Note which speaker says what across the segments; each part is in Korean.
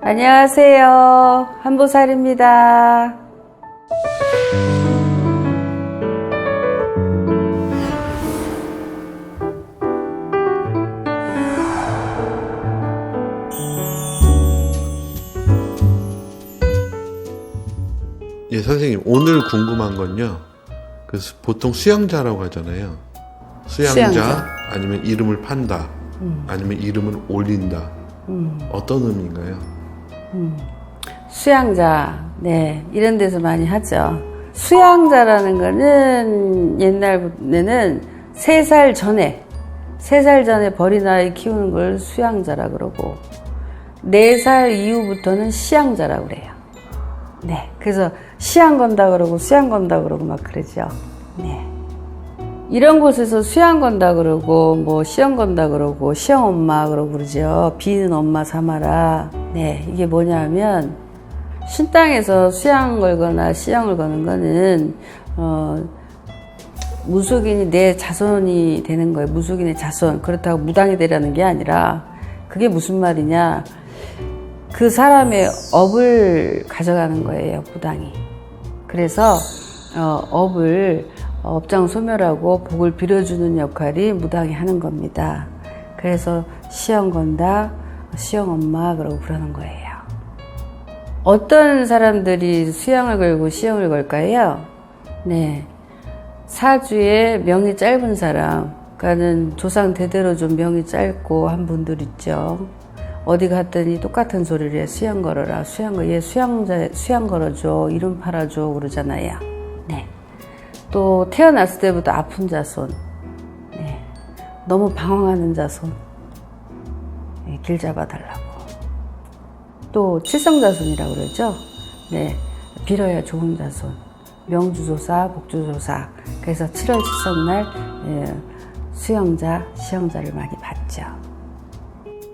Speaker 1: 안녕하세요. 한보살입니다.
Speaker 2: 예, 선생님 오늘 궁금한 건요. 그 수- 보통 수양자라고 하잖아요. 수양자,
Speaker 1: 수양자.
Speaker 2: 아니면 이름을 판다, 아니면 이름을 올린다. 어떤 의미인가요?
Speaker 1: 수양자, 네, 이런 데서 많이 하죠. 수양자라는 거는 옛날에는 세 살 전에, 세 살 전에 버린 아이 키우는 걸 수양자라 그러고, 네 살 이후부터는 시양자라 그래요. 네, 그래서 시양 건다 그러고 수양 건다 그러고 막 그러죠. 네. 이런 곳에서 수양 건다 그러고 뭐 시험 건다 그러고 시험 엄마 그러고 그러죠. 비는 엄마 삼아라. 네, 이게 뭐냐면 신땅에서 수양 걸거나 시양을 거는 거는 어 무속인이 내 자손이 되는 거예요. 무속인의 자손. 그렇다고 무당이 되라는 게 아니라 그게 무슨 말이냐? 그 사람의 업을 가져가는 거예요, 무당이. 그래서 어, 업을 업장 소멸하고 복을 빌어주는 역할이 무당이 하는 겁니다. 그래서 시영 건다, 시영 엄마 그러고 그러는 거예요. 어떤 사람들이 수양을 걸고 시영을 걸까요? 네. 사주에 명이 짧은 사람, 그러니까는 조상 대대로 좀 명이 짧고 한 분들 있죠. 어디 갔더니 똑같은 소리를 해. 수양 걸어라. 수양 거, 얘 수양자, 수양 걸어줘. 이름 팔아줘. 그러잖아요. 네. 또 태어났을 때부터 아픈 자손. 네. 너무 방황하는 자손. 네, 길 잡아달라고. 또 칠성자손이라고 그러죠. 네. 빌어야 좋은 자손. 명주조사, 복주조사. 그래서 7월 칠성날 예, 수영자, 시영자를 많이 받죠.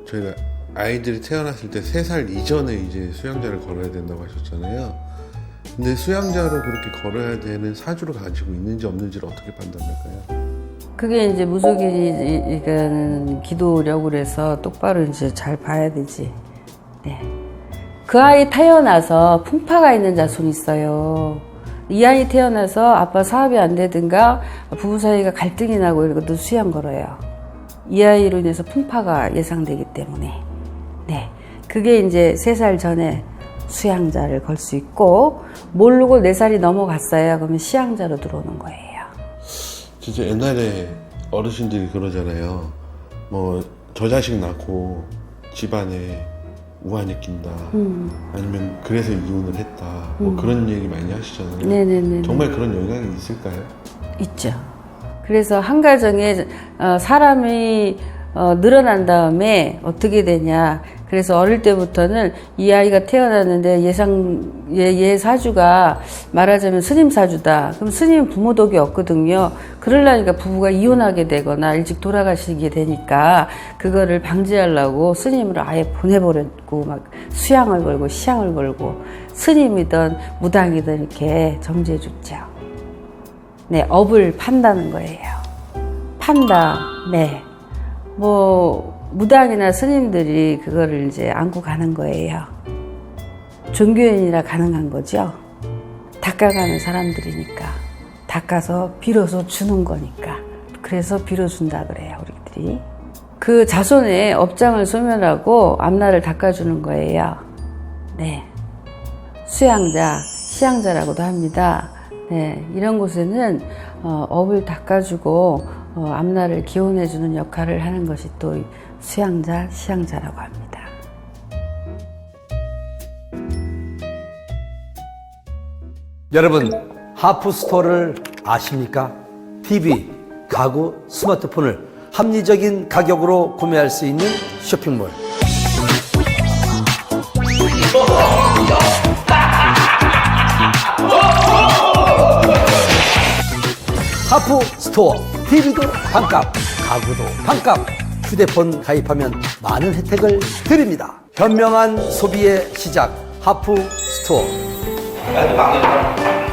Speaker 2: 저희가 아이들이 태어났을 때세살 이전에 이제 수양자를 걸어야 된다고 하셨잖아요. 근데 수양자로 그렇게 걸어야 되는 사주를 가지고 있는지 없는지를 어떻게 판단할까요?
Speaker 1: 그게 이제 무속인이 이거는 기도력을 해서 똑바로 이제 잘 봐야 되지. 네. 그 아이 태어나서 풍파가 있는 자손이 있어요. 이 아이 태어나서 아빠 사업이 안 되든가 부부 사이가 갈등이 나고 이것도 수양 걸어요. 이 아이로 인해서 풍파가 예상되기 때문에. 네. 그게 이제 세 살 전에 수양자를 걸 수 있고, 모르고 네 살이 넘어갔어요. 그러면 시양자로 들어오는 거예요.
Speaker 2: 진짜 옛날에 어르신들이 그러잖아요. 뭐 저 자식 낳고 집안에 우환이 낀다.
Speaker 1: 음.
Speaker 2: 아니면 그래서 이혼을 했다. 뭐 그런 얘기 많이 하시잖아요.
Speaker 1: 네네네.
Speaker 2: 정말 그런 영향이 있을까요?
Speaker 1: 있죠. 그래서 한 가정에 어, 사람이 어, 늘어난 다음에 어떻게 되냐. 그래서 어릴 때부터는 이 아이가 태어났는데 예상 얘, 얘 사주가 말하자면 스님 사주다. 그럼 스님 부모 덕이 없거든요. 그러려니까 부부가 이혼하게 되거나 일찍 돌아가시게 되니까 그거를 방지하려고 스님을 아예 보내버렸고 막 수양을 걸고 시양을 걸고 스님이든 무당이든 이렇게 정지해 줬죠. 네, 업을 판다는 거예요. 판다. 네. 뭐 무당이나 스님들이 그거를 이제 안고 가는 거예요. 종교인이라 가능한 거죠. 닦아가는 사람들이니까. 닦아서 빌어서 주는 거니까. 그래서 빌어준다 그래요, 우리들이. 그 자손의 업장을 소멸하고 앞날을 닦아주는 거예요. 네. 수양자, 시양자라고도 합니다. 네, 이런 곳에는 어, 업을 닦아주고 어, 앞날을 기원해주는 역할을 하는 것이 또 수양자, 시양자라고 합니다.
Speaker 3: 여러분 하프스토어를 아십니까? TV, 가구, 스마트폰을 합리적인 가격으로 구매할 수 있는 쇼핑몰 하프 스토어 TV도 반값, 가구도 반값. 휴대폰 가입하면 많은 혜택을 드립니다. 현명한 소비의 시작 하프 스토어.
Speaker 4: 야, 너 막내